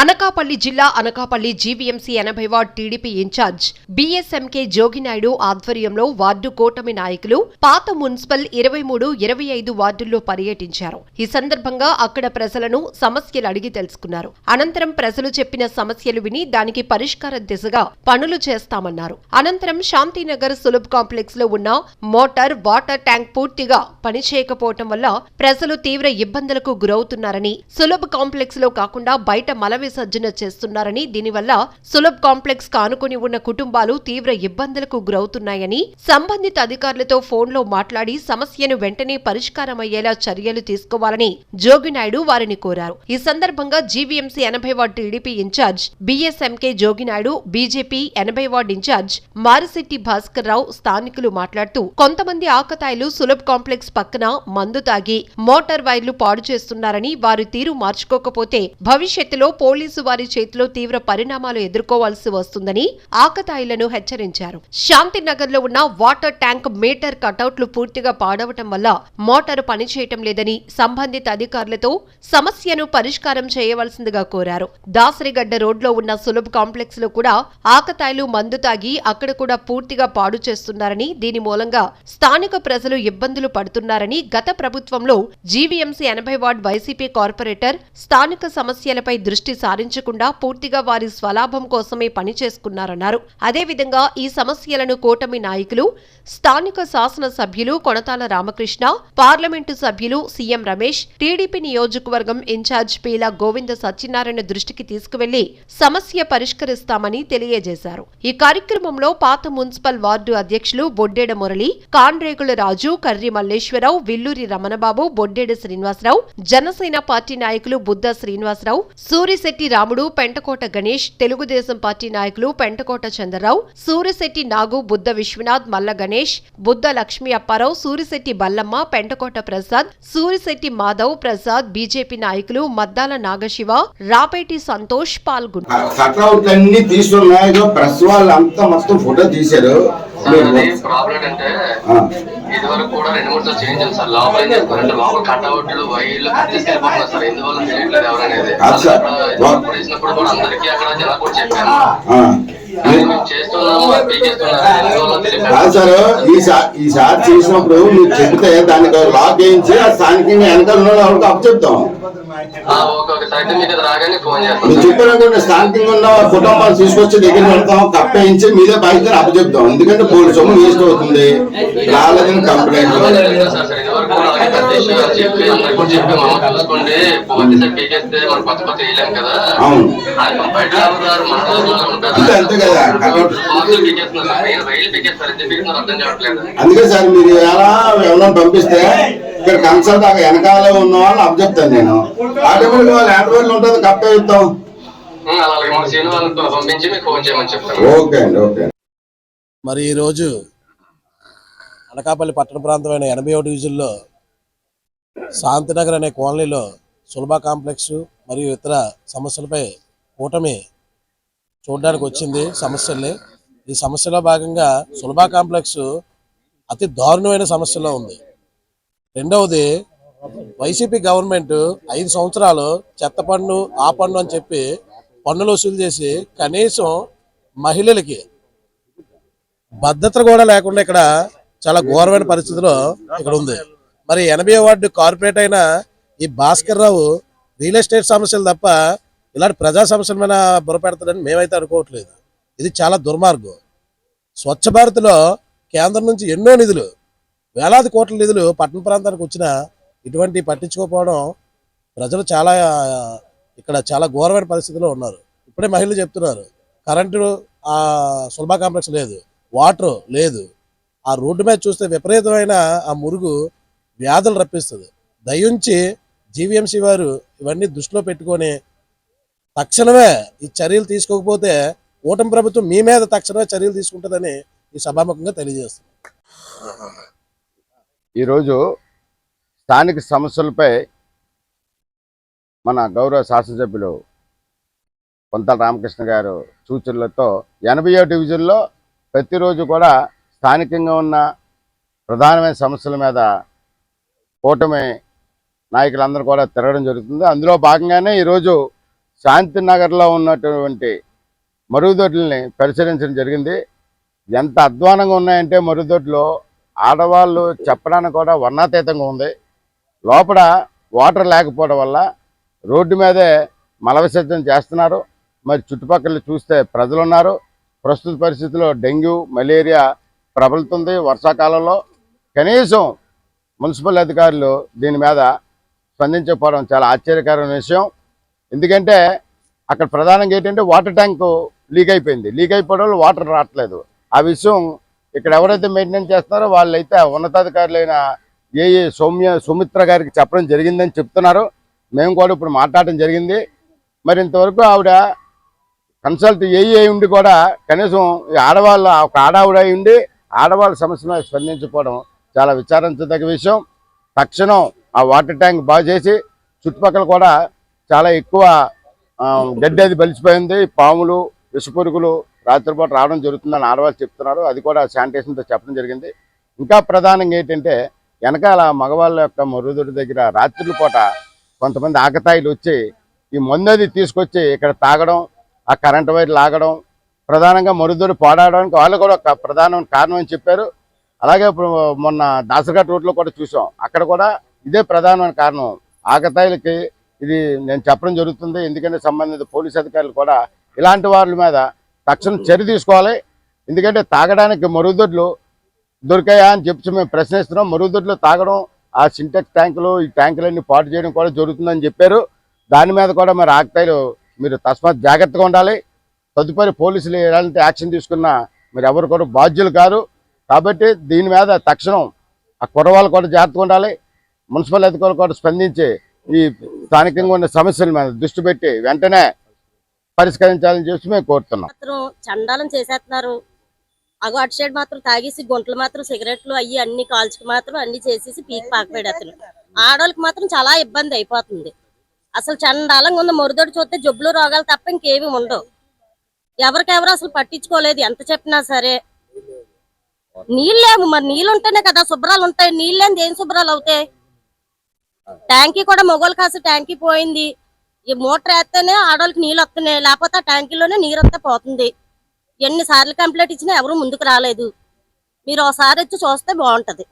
అనకాపల్లి జిల్లా Anakapalli G V M C ఎనభై ward T D P in charge B S M K Joginaidu ఆధ్వర్యంలో ward కూటమి నాయకులు పాత మున్సిపల్ ఇరవై మూడు ఇరవై ఐదు వార్డుల్లో పర్యటించారు. ఈ సందర్భంగా అక్కడ ప్రజలను సమస్యలు అడిగి తెలుసుకున్నారు. అనంతరం ప్రజలు చెప్పిన సమస్యలు విని దానికి పరిష్కార దిశగా పనులు చేస్తామన్నారు. అనంతరం శాంతినగర్ సులభ్ కాంప్లెక్స్లో ఉన్న మోటార్ వాటర్ ట్యాంక్ పూర్తిగా పనిచేయకపోవటం వల్ల ప్రజలు తీవ్ర ఇబ్బందులకు గురవుతున్నారని సులభ్ కాంప్లెక్స్లో కాకుండా బయట మల విసర్జన చేస్తున్నారని దీనివల్ల సులభ్ కాంప్లెక్స్ కానుకొని ఉన్న కుటుంబాలు తీవ్ర ఇబ్బందులకు గురవుతున్నాయని సంబంధిత అధికారులతో ఫోన్లో మాట్లాడి సమస్యను వెంటనే పరిష్కారమయ్యేలా చర్యలు తీసుకోవాలని జోగినాయుడు వారిని కోరారు. ఈ సందర్భంగా జీవీఎంసీ ఎనభై ward T D P in charge B S M K Joginaidu B J P ఎనభై ward in charge Marisetti Bhaskar Rao స్థానికులు మాట్లాడుతూ కొంతమంది ఆకతాయిలు సులభ్ కాంప్లెక్స్ పక్కన మందు తాగి మోటార్ వైర్లు పాడు చేస్తున్నారని వారి తీరు మార్చుకోకపోతే భవిష్యత్తులో పోలీసు వారి చేతిలో తీవ్ర పరిణామాలు ఎదుర్కోవాల్సి వస్తుందని ఆకతాయిలను హెచ్చరించారు. శాంతినగర్లో ఉన్న వాటర్ ట్యాంక్ మీటర్ కటౌట్లు పూర్తిగా పాడవటం వల్ల మోటారు పనిచేయటం లేదని సంబంధిత అధికారులతో సమస్యను పరిష్కారం చేయవలసిందిగా కోరారు. దాసరిగడ్డ రోడ్లో ఉన్న సులభ్ కాంప్లెక్స్లో కూడా ఆకతాయిలు మందు తాగి అక్కడ కూడా పూర్తిగా పాడు చేస్తున్నారని దీని మూలంగా స్థానిక ప్రజలు ఇబ్బందులు పడుతున్నారని గత ప్రభుత్వంలో జీవీఎంసీ ఎనభై వార్డ్ వైసీపీ కార్పొరేటర్ స్థానిక సమస్యలపై దృష్టి సారించకుండా పూర్తిగా వారి స్వలాభం కోసమే పనిచేసుకున్నారన్నారు. అదేవిధంగా ఈ సమస్యలను కూటమి నాయకులు స్థానిక శాసనసభ్యులు కొనతాల రామకృష్ణ పార్లమెంటు సభ్యులు C M Ramesh T D P నియోజకవర్గం ఇన్ఛార్జ్ పీల గోవింద సత్యనారాయణ దృష్టికి తీసుకువెళ్ళి సమస్య పరిష్కరిస్తామని తెలియజేశారు. ఈ కార్యక్రమంలో పాత మున్సిపల్ వార్డు అధ్యక్షులు బొడ్డేడ మురళి కాండ్రేగుల రాజు కర్రి మల్లేశ్వరరావు విల్లూరి రమణబాబు బొడ్డేడ శ్రీనివాసరావు జనసేన పార్టీ నాయకులు బుద్ధ శ్రీనివాసరావు సూరిశెట్టి రాముడు పెంటకోట గణేష్ తెలుగుదేశం పార్టీ నాయకులు Pentakota Chandra Rao Surisetti Nagu Buddha Viswanath Malla Ganesh Buddha Lakshmi Apparao Surisetti Ballamma Pentakota Prasad Surisetti Madhav Prasad B J P నాయకులు మద్దాల నాగశివ రాపేటి సంతోష్ పాల్గొన్నారు ఇది వరకు కూడా రెండు మూడు సార్లు చేంజ్ సార్ లోపల ఏం చేస్తున్నారంటే లోపల కట్అవుట్లు వైర్లు కట్ తీసుకెళ్ళిపోతున్నారు సార్. ఎందువల్ల తెలియట్లేదు ఎవరనేది సార్. కూడా అందరికీ అక్కడ జనాలు కూడా చెప్పాను కాదు సార్ ఈసారి చేసినప్పుడు మీరు చెప్తే దానికి లాక్ వేయించి ఆ స్థానికంగా వెనకాల వాళ్ళకి అప్పు చెప్తాం మీరు చెప్పినటువంటి స్థానికంగా ఉన్న కుటుంబాలు తీసుకొచ్చి దగ్గర పెడతాం కప్పేయించి మీదే బాధ్యత అప్పు చెప్తాం ఎందుకంటే పోలీసు సొమ్ము వేస్ట్ అవుతుంది. రాలేదని కంప్లైంట్ సార్ సార్ ఇది వరకు అలాగే పెద్ద ఇష్యూ అని చెప్పి అందరికి కూడా చెప్పి మమ్మ చూసుకోండి ఒకేసారి పీకేస్తే మనం కొత్త కొత్త వేయలేం కదా. అవును. అది బయట ఎవరు మన రోజుల్లో ఉంటారు. అంతే అంతే కదా. కట్అవుట్ బాక్సులు పీకేస్తున్నారు సార్ నేను రైలు పీకేస్తారు ఎంత పీకేస్తున్నారు అర్థం కావట్లేదు. అందుకే సార్ మీరు ఎలా ఎవరైనా పంపిస్తే ఇక్కడ కన్సల్ట్ ఆ వెనకాల ఉన్న వాళ్ళు అప్పు చెప్తాను నేను ఆటోమేటిక్ వాళ్ళు హ్యాండ్ ఉంటుంది కప్పే ఇస్తాం ఉం, అలాగే మన సీను వాళ్ళని పంపించి మీకు ఫోన్ చేయమని చెప్తాను. ఓకే అండి ఓకే మరి ఈరోజు అనకాపల్లి పట్టణ ప్రాంతమైన ఎనభై ఒకటి డివిజన్లో శాంతినగర్ అనే కాలనీలో సులభ కాంప్లెక్స్ మరియు ఇతర సమస్యలపై కూటమి చూడడానికి వచ్చింది సమస్యల్ని. ఈ సమస్యలో భాగంగా సులభ కాంప్లెక్స్ అతి దారుణమైన సమస్యలో ఉంది. రెండవది వైసీపీ గవర్నమెంట్ ఐదు సంవత్సరాలు చెత్త పన్ను ఆ పన్ను అని చెప్పి పన్నులు వసూలు చేసి కనీసం మహిళలకి భద్రత కూడా లేకుండా ఇక్కడ చాలా ఘోరమైన పరిస్థితిలో ఇక్కడ ఉంది. మరి ఎనభై వార్డు కార్పొరేట్ అయిన ఈ భాస్కర్ రావు రియల్ ఎస్టేట్ సమస్యలు తప్ప ఇలాంటి ప్రజా సమస్యల మీద బురపెడతాడని మేమైతే అనుకోవట్లేదు. ఇది చాలా దుర్మార్గం. స్వచ్ఛ భారత్లో కేంద్రం నుంచి ఎన్నో నిధులు వేలాది కోట్ల నిధులు పట్టణ ప్రాంతానికి వచ్చినా ఇటువంటి పట్టించుకోకపోవడం ప్రజలు చాలా ఇక్కడ చాలా ఘోరమైన పరిస్థితిలో ఉన్నారు. ఇప్పుడే మహిళలు చెప్తున్నారు కరెంటు ఆ సులభ కాంప్లెక్స్ లేదు వాటర్ లేదు. ఆ రోడ్డు మీద చూస్తే విపరీతమైన ఆ మురుగు వ్యాధులు రప్పిస్తుంది. దయించి జీవీఎంసీ వారు ఇవన్నీ దృష్టిలో పెట్టుకొని తక్షణమే ఈ చర్యలు తీసుకోకపోతే కూటమి ప్రభుత్వం మీ మీద తక్షణమే చర్యలు తీసుకుంటుందని ఈ సభాముఖంగా తెలియజేస్తుంది ఈరోజు స్థానిక సమస్యలపై మన గౌరవ శాసనసభ్యులు కొంతల రామకృష్ణ గారు సూచనలతో ఎనభై డివిజన్లో ప్రతిరోజు కూడా స్థానికంగా ఉన్న ప్రధానమైన సమస్యల మీద కూటమి నాయకులందరూ కూడా తిరగడం జరుగుతుంది. అందులో భాగంగానే ఈరోజు శాంతి నగర్లో ఉన్నటువంటి మరుగుదొడ్లని పరిశీలించడం జరిగింది. ఎంత అధ్వానంగా ఉన్నాయంటే మరుగుదొడ్లు ఆడవాళ్ళు చెప్పడానికి కూడా వర్ణాతీతంగా ఉంది. లోపల వాటర్ లేకపోవడం వల్ల రోడ్డు మీదే మల విసర్జన చేస్తున్నారు. మరి చుట్టుపక్కల చూస్తే ప్రజలు ఉన్నారు. ప్రస్తుత పరిస్థితుల్లో డెంగ్యూ మలేరియా ప్రబలుతుంది వర్షాకాలంలో. కనీసం మున్సిపల్ అధికారులు దీని మీద స్పందించకపోవడం చాలా ఆశ్చర్యకరమైన విషయం. ఎందుకంటే అక్కడ ప్రధానంగా ఏంటంటే వాటర్ ట్యాంకు లీక్ అయిపోయింది. లీక్ అయిపోవడం వల్ల వాటర్ రావట్లేదు. ఆ విషయం ఇక్కడ ఎవరైతే మెయింటెనెన్స్ చేస్తున్నారో వాళ్ళైతే ఉన్నతాధికారులైన ఏఏ సౌమ్య సుమిత్ర గారికి చెప్పడం జరిగిందని చెప్తున్నారు. మేము కూడా ఇప్పుడు మాట్లాడడం జరిగింది. మరి ఇంతవరకు ఆవిడ కన్సల్ట్ ఏఏ ఉండి కూడా కనీసం ఆడవాళ్ళ ఒక ఆడావిడ అయి ఉండి ఆడవాళ్ళ సమస్య స్పందించుకోవడం చాలా విచారించదగ్గ విషయం. తక్షణం ఆ వాటర్ ట్యాంక్ బాగు చేసి చుట్టుపక్కల కూడా చాలా ఎక్కువ ఆ, గడ్డి అది బలిసిపోయింది. పాములు విషపురుగులు రాత్రిపూట రావడం జరుగుతుందని ఆడవాళ్ళు చెప్తున్నారు. అది కూడా శానిటేషన్తో చెప్పడం జరిగింది. ఇంకా ప్రధానంగా ఏంటంటే వెనకాల మగవాళ్ళ యొక్క మరుగుదొడ్డి దగ్గర రాత్రుల పూట కొంతమంది ఆకతాయిలు వచ్చి ఈ మందు అది తీసుకొచ్చి ఇక్కడ తాగడం ఆ కరెంటు వైర్ లాగడం ప్రధానంగా మరుగుదొడ్డి పాడడానికి వాళ్ళు కూడా ఒక ప్రధాన కారణం అని చెప్పారు. అలాగే ఇప్పుడు మొన్న దాసరఘాట్ రోడ్లో కూడా చూసాం. అక్కడ కూడా ఇదే ప్రధానమైన కారణం. ఆకతాయిలకి ఇది నేను చెప్పడం జరుగుతుంది. ఎందుకంటే సంబంధిత పోలీస్ అధికారులు కూడా ఇలాంటి వారి మీద తక్షణ చర్య తీసుకోవాలి. ఎందుకంటే తాగడానికి మరుగుదొడ్లు దొరికాయా అని చెప్పి మేము ప్రశ్నిస్తున్నాం. మరుగుదొడ్లు తాగడం ఆ సింటెక్స్ ట్యాంకులు ఈ ట్యాంకులన్నీ పాటు చేయడం కూడా జరుగుతుందని చెప్పారు. దాని మీద కూడా మరి ఆకతాయిలు మీరు తస్మాత్ జాగ్రత్తగా ఉండాలి. తదుపరి పోలీసులు ఎలాంటి యాక్షన్ తీసుకున్నా మీరు ఎవరు కూడా బాధ్యులు కాదు కాబట్టి దీని మీద తక్షణం ఆ కుర్రవాళ్ళు కూడా జాగ్రత్తగా ఉండాలి. మున్సిపల్ అధికారులు కూడా స్పందించి ఈ స్థానికంగా ఉన్న సమస్యల మీద దృష్టి పెట్టి వెంటనే పరిష్కరించాలని చెప్పి మేము కోరుతున్నాం. మాత్రం చండాలం చేసేస్తున్నారు. అగో అటు సైడ్ మాత్రం తాగేసి గుంటలు మాత్రం సిగరెట్లు అయ్యి అన్ని కాల్చుకు మాత్రం అన్ని చేసేసి పీక్ పాకపెడేస్తున్నారు ఆడవాళ్ళకి మాత్రం చాలా ఇబ్బంది అయిపోతుంది. అసలు చండాలంగా ఉంది మొరుదొడి చూస్తే జబ్బులు రోగాలు తప్ప ఇంకేమి ఉండవు. ఎవరికెవరు అసలు పట్టించుకోలేదు. ఎంత చెప్పినా సరే నీళ్ళేము? మరి నీళ్ళు ఉంటేనే కదా శుభ్రాలు ఉంటాయి నీళ్ళేంది? ఏం శుభ్రాలు అవుతాయి ట్యాంకీ కూడా మొగోలు కాసి ట్యాంకీ పోయింది. ఈ మోటార్ వేస్తేనే ఆడవాళ్ళకి నీళ్ళు వస్తున్నాయి. లేకపోతే ట్యాంకీలోనే నీరు వస్తే పోతుంది ఎన్నిసార్లు కంప్లైంట్ ఇచ్చినా ఎవరు ముందుకు రాలేదు. మీరు ఒకసారి వచ్చి చూస్తే బాగుంటది.